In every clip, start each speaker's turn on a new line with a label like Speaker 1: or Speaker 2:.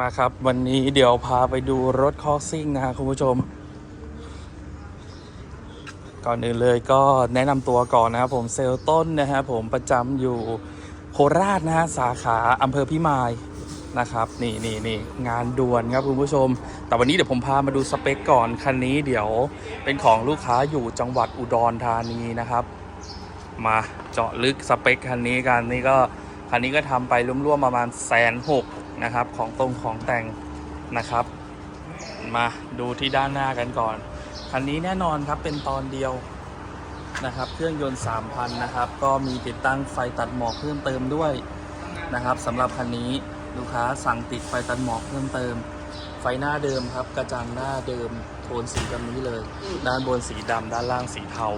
Speaker 1: มาครับ วันนี้เดี๋ยวพาไปดูรถคอซิ่งนะฮะคุณผู้ชม ก่อนอื่นเลยก็แนะนำตัวก่อนนะครับผมเซลลต้นนะฮะผมประจำอยู่โคราชนะฮะสาขาอำเภอพิมายนะครับนี่นี่นี่งานด่วนครับคุณผู้ชม แต่วันนี้เดี๋ยวผมพามาดูสเปคก่อนคันนี้เดี๋ยวเป็นของลูกค้าอยู่จังหวัดอุดรธานีนะครับ มาเจาะลึกสเปคคันนี้กันนี่ก็คันนี้ก็ทำไปร่วมๆประมาณแสนหก นะครับ ของตรงของแต่งนะครับ มาดูที่ด้านหน้ากันก่อน คันนี้แน่นอนครับเป็นตอนเดียวนะครับ เครื่องยนต์ 3,000 นะครับ ก็มีติดตั้งไฟตัดหมอกเพิ่มเติมด้วยนะครับสำหรับคันนี้ลูกค้าสั่งติดไฟตัดหมอกเพิ่มเติม ไฟหน้าเดิมครับ กระจังหน้าเดิมโทนสีแบบนี้เลย ด้านบนสีดำด้านล่างสีเทา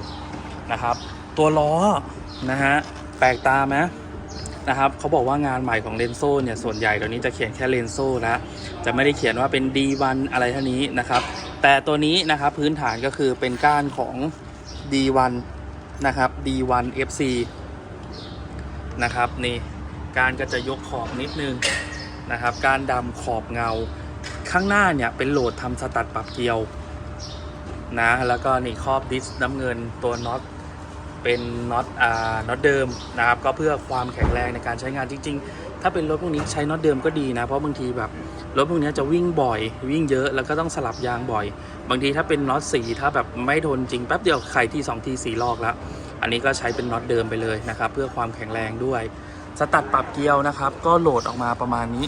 Speaker 1: นะครับ ตัวล้อนะฮะแปลกตาไหม นะครับเขาบอกว่างานใหม่ของเลนโซ่เนี่ยส่วนใหญ่ตอนนี้จะเขียนแค่เลนโซ่นะจะไม่ได้เขียนว่าเป็น D1 อะไรเท่านี้นะครับ แต่ตัวนี้นะครับพื้นฐานก็คือเป็นก้านของ D1 นะครับ D1 FC นะครับนี่การก็จะยกขอบนิดนึงนะครับ การดำขอบเงา ข้างหน้าเนี่ยเป็นโหลดทำสตัดปรับเกลียวนะแล้วก็นี่ครอบดิสน้ำเงินตัวน็อต เป็นน็อตอ่าน็อตเดิมนะครับ ก็เพื่อความแข็งแรงในการใช้งานจริง ๆ ถ้าเป็นรถพวกนี้ใช้น็อตเดิมก็ดีนะ เพราะบางทีแบบรถพวกนี้จะวิ่งบ่อย วิ่งเยอะแล้วก็ต้องสลับยางบ่อย บางทีถ้าเป็นน็อตสีถ้าแบบไม่ทนจริงแป๊บเดียวใครที่2ทีสีลอกแล้ว อันนี้ก็ใช้เป็นน็อตเดิมไปเลยนะครับ เพื่อความแข็งแรงด้วย สตัดปรับเกลียวนะครับ ก็โหลดออกมาประมาณนี้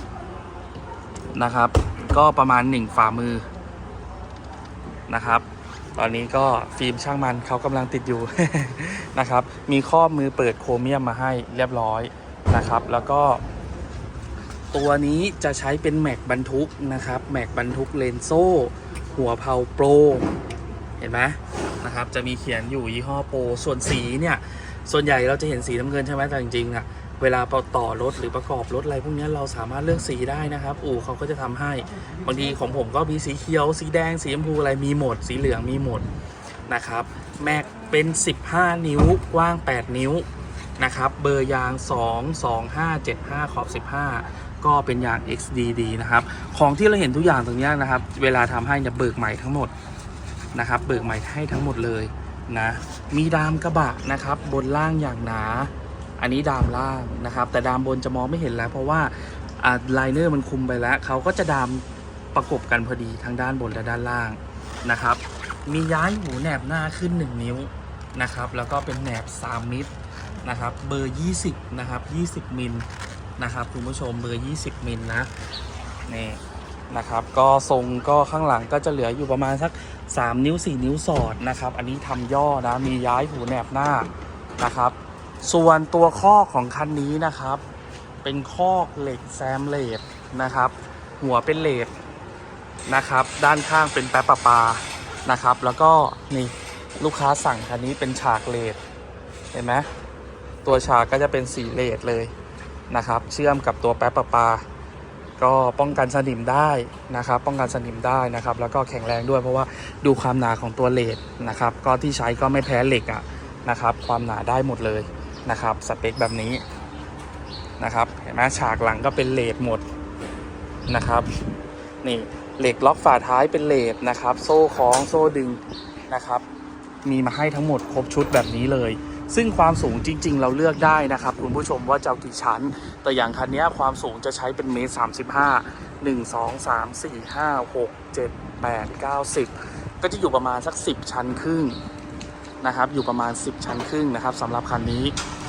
Speaker 1: นะครับ ก็ประมาณ 1 ฝ่ามือนะครับ ตอนนี้ก็ฟิล์มช่างมันเขากำลังติดอยู่ นะครับ มีข้อมือเปิดโครเมียมมาให้เรียบร้อยนะครับ แล้วก็ ตัวนี้จะใช้เป็นแม็กบรรทุกนะครับแม็กบรรทุกเลนโซ่ หัวเพาโปรเห็นไหมนะครับ จะมีเขียนอยู่ยี่ห้อโปรส่วนสีเนี่ย ส่วนใหญ่เราจะเห็นสีน้ำเงินใช่ไหมแต่จริงๆอะ เวลาเราต่อรถหรือประกอบรถอะไรพวกนี้เราสามารถเลือกสีได้นะครับ อู่เขาก็จะทำให้บางทีของผมก็มีสีเขียว สีแดง สีชมพูอะไรมีหมด สีเหลืองมีหมดนะครับ แม็กเป็น 15 นิ้วกว้าง 8 นิ้วนะครับเบอร์ยาง 2 2 5 7 5 ขอบ 15 ก็เป็นยาง XDD นะครับ ของที่เราเห็นทุกอย่างตรงนี้นะครับ เวลาทำให้จะเบิกใหม่ทั้งหมดนะครับ เบิกใหม่ให้ทั้งหมดเลยนะ มีดามกระบะนะครับ บนล่างอย่างหนา อันนี้ดามล่างนะครับ แต่ดามบนจะมองไม่เห็นแล้ว เพราะว่าอ่าไลเนอร์มันคุมไปแล้วเขาก็จะดามประกบกันพอดีทั้งด้านบนและด้านล่างนะครับ มีย้ายหูแหนบหน้าขึ้น 1 นิ้วนะครับ แล้วก็เป็นแหนบ 3 มิตรนะครับ เบอร์ 20 นะครับ 20 มิลนะครับคุณผู้ชมเบอร์ 20 มิลนะนี่นะครับก็ทรงก็ข้างหลังก็จะเหลืออยู่ประมาณสัก 3 นิ้ว 4 นิ้วสอดนะครับ อันนี้ทำย่อนะมีย้ายหูแหนบหน้านะครับ ส่วนตัวคอกของคันนี้นะครับ เป็นคอกเหล็กแซมเลดนะครับ หัวเป็นเลดนะครับ ด้านข้างเป็นแป๊บปะปานะครับ แล้วก็นี่ลูกค้าสั่งคันนี้เป็นฉากเลดเห็นไหมตัวฉากก็จะเป็นสีเลดเลยนะครับ เชื่อมกับตัวแป๊บปะปา ก็ป้องกันสนิมได้นะครับ ป้องกันสนิมได้นะครับ แล้วก็แข็งแรงด้วยเพราะว่าดูความหนาของตัวเลดนะครับ ก็ที่ใช้ก็ไม่แพ้เหล็กอะนะครับ ความหนาได้หมดเลย นะครับ สเปคแบบนี้นะครับ เห็นไหมฉากหลังก็เป็นเลดหมดนะครับ นี่เหล็กล็อกฝาท้ายเป็นเลดนะครับ โซ่คล้องโซ่ดึงนะครับ มีมาให้ทั้งหมดครบชุดแบบนี้เลย ซึ่งความสูงจริง ๆ เราเลือกได้นะครับ คุณผู้ชมว่าจะกี่ชั้น แต่อย่างคันนี้ความสูงจะใช้เป็นเมตรสามสิบห้าหนึ่งสองสามสี่ห้าหกเจ็ดแปดเก้าสิบก็จะอยู่ประมาณสักสิบชั้นครึ่งนะครับ อยู่ประมาณสิบชั้นครึ่งนะครับสำหรับคันนี้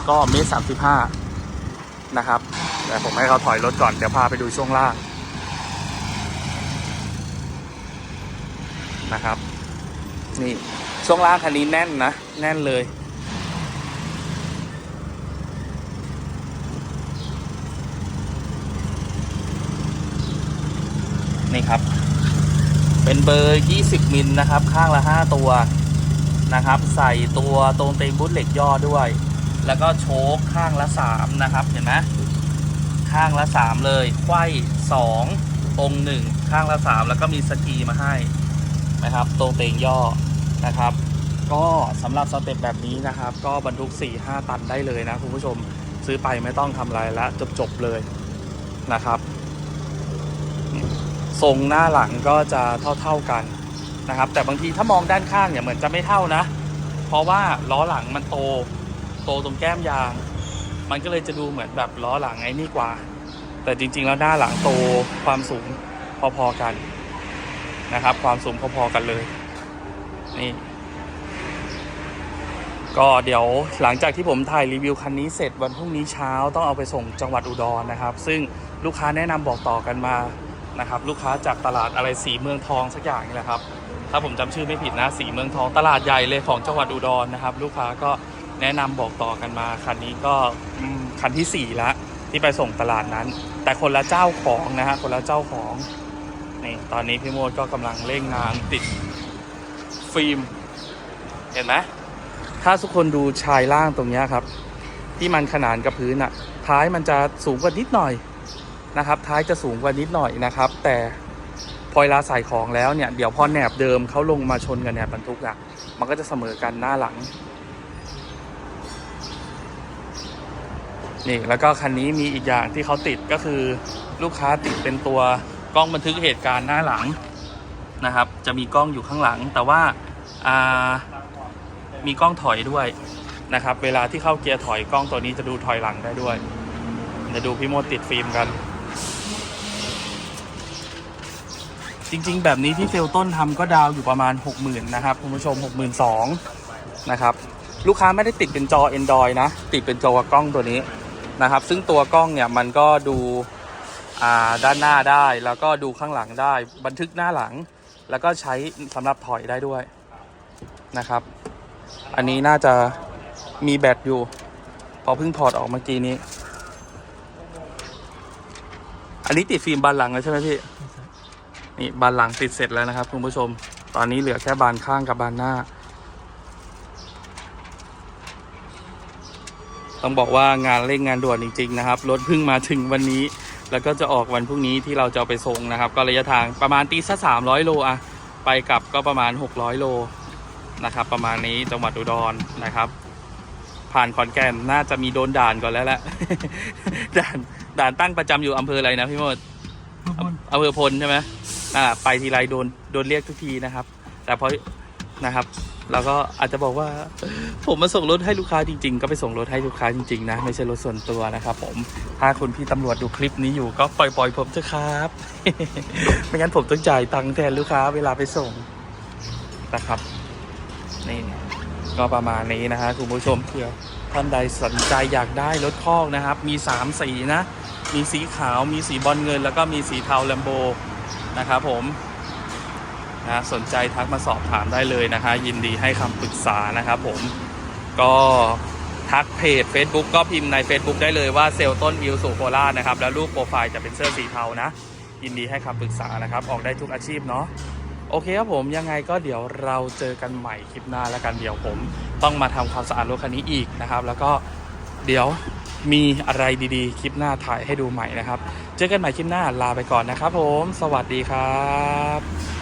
Speaker 1: ก็เมตรสามสิบห้านะครับ แต่ผมให้เขาถอยรถก่อน เดี๋ยวพาไปดูช่วงล่างนะครับ นี่ช่วงล่างคันนี้แน่นนะ แน่นเลย นี่ครับ เป็นเบอร์ 20 มิลนะครับ ข้างละ 5 ตัวนะครับ ใส่ตัวตรงเต็งบุตเหล็กย่อด้วย แล้วก็โชคข้างละ 3 นะครับ เห็นไหมข้างละ 3 เลยไขว้2ตรง1ข้างละ 3 แล้วก็มีสกีมาให้นะครับตรงเตงย่อนะครับ ก็สำหรับสเต็ปแบบนี้นะครับ ก็บรรทุก 4-5 ตันได้เลยนะคุณผู้ชมซื้อไปไม่ต้องทำอะไรแล้วจบๆเลยนะครับทรงหน้าหลังก็จะเท่าๆกันนะครับ แต่บางทีถ้ามองด้านข้างเนี่ยเหมือนจะไม่เท่านะ เพราะว่าล้อหลังมันโต โตตรงแก้มยาง มันก็เลยจะดูเหมือนแบบล้อหลังไอ้นี่กว่า แต่จริง ๆ แล้วหน้าหลังโตความสูงพอๆกันนะครับ ความสูงพอๆกันเลย นี่ ก็เดี๋ยวหลังจากที่ผมถ่ายรีวิวคันนี้เสร็จวันพรุ่งนี้เช้าต้องเอาไปส่งจังหวัดอุดรนะครับ ซึ่งลูกค้าแนะนำบอกต่อกันมานะครับ ลูกค้าจากตลาดอะไรสีเมืองทองสักอย่างนี่แหละครับ ถ้าผมจำชื่อไม่ผิดนะสีเมืองทองตลาดใหญ่เลยของจังหวัดอุดรนะครับ ลูกค้าก็ แนะนำบอกต่อกันมา คันนี้ก็คันที่สี่ละ ที่ไปส่งตลาดนั้น แต่คนละเจ้าของนะฮะ คนละเจ้าของนี่ตอนนี้พี่โมดก็กำลังเร่งงานติดฟิล์ม เห็นไหมถ้าทุกคนดูชายล่างตรงนี้ครับ ที่มันขนานกับพื้นอะท้ายมันจะสูงกว่านิดหน่อยนะครับ ท้ายจะสูงกว่านิดหน่อยนะครับ แต่พอเวลาใส่ของแล้วเนี่ย เดี๋ยวพอแหนบเดิมเขาลงมาชนกันแหนบบรรทุกอะมันก็จะเสมอกันหน้าหลัง นี่แล้วก็คันนี้มีอีกอย่างที่เขาติดก็คือลูกค้าติดเป็นตัวกล้องบันทึกเหตุการณ์หน้าหลังนะครับ จะมีกล้องอยู่ข้างหลัง แต่ว่ามีกล้องถอยด้วยนะครับ เวลาที่เข้าเกียร์ถอยกล้องตัวนี้จะดูถอยหลังได้ด้วยเดี๋ยวดูพี่โมติดฟิล์มกัน จริงๆ แบบนี้ที่เซลต้นทำก็ดาวอยู่ประมาณ 60,000นะครับคุณผู้ชม 62,000นะครับ ลูกค้าไม่ได้ติดเป็นจอ Android นะ ติดเป็นจอกล้องตัวนี้ นะครับ ซึ่งตัวกล้องเนี่ยมันก็ดูด้านหน้าได้แล้วก็ดูข้างหลังได้ บันทึกหน้าหลัง แล้วก็ใช้สำหรับถอยได้ด้วยนะครับ อันนี้น่าจะมีแบตอยู่ พอเพิ่งถอดออกเมื่อกี้นี้ อันนี้ติดฟิล์มบานหลังแล้วใช่ไหมพี่นี่บานหลังติดเสร็จแล้วนะครับคุณผู้ชม ตอนนี้เหลือแค่บานข้างกับบานหน้า ต้องบอกว่างานเร่งงานด่วนจริง ๆ นะครับ รถเพิ่งมาถึงวันนี้ แล้วก็จะออกวันพรุ่งนี้ที่เราจะเอาไปส่งนะครับ ก็ระยะทางประมาณตีสักสามร้อยโลอะไปกลับก็ประมาณหกร้อยโลนะครับ ประมาณนี้จังหวัดอุดรนะครับ ผ่านขอนแก่นน่าจะมีโดนด่านก่อนแล้วแหละด่านด่านตั้งประจำอยู่อำเภออะไรนะพี่โมดอำเภอพลใช่ไหมอ่าไปทีไรโดนโดนเรียกทุกทีนะครับ แต่พอนะครับ เราก็อาจจะบอกว่า ผมมาส่งรถให้ลูกค้าจริง ๆ ก็ไปส่งรถให้ลูกค้าจริง ๆ นะ ไม่ใช่รถส่วนตัวนะครับผมถ้าคุณพี่ตำรวจดูคลิปนี้อยู่ก็ปล่อยปล่อยๆผมเถอะครับ ไม่งั้นผมต้องจ่ายตังค์แทนลูกค้าเวลาไปส่งนะครับนี่ก็ประมาณนี้นะฮะคุณผู้ชมเผื่อท่านใดสนใจอยากได้รถคอกนะครับ มี 3 สีนะ มีสีขาว มีสีบอลเงิน แล้วก็มีสีเทาแลมโบนะครับผมะสนใจทักมาสอบถามได้เลยนะฮะยินดีให้คำปรึกษานะครับผมก็ทักเพจ Facebook ก็พิมพ์ใน Facebook ได้เลยว่าเซลต้นวิวสุโคราชนะครับ แล้วรูปโปรไฟล์จะเป็นเสื้อสีเทานะ ยินดีให้คำปรึกษานะครับ ออกได้ทุกอาชีพเนาะโอเคครับผมยังไงก็เดี๋ยวเราเจอกันใหม่คลิปหน้าแล้วกันเดี๋ยวผม ต้องมาทำความสะอาดรถคันนี้อีกนะครับ แล้วก็เดี๋ยวมีอะไรดีๆ คลิปหน้าถ่ายให้ดูใหม่นะครับ เจอกันใหม่คลิปหน้าลาไปก่อนนะครับผม สวัสดีครับ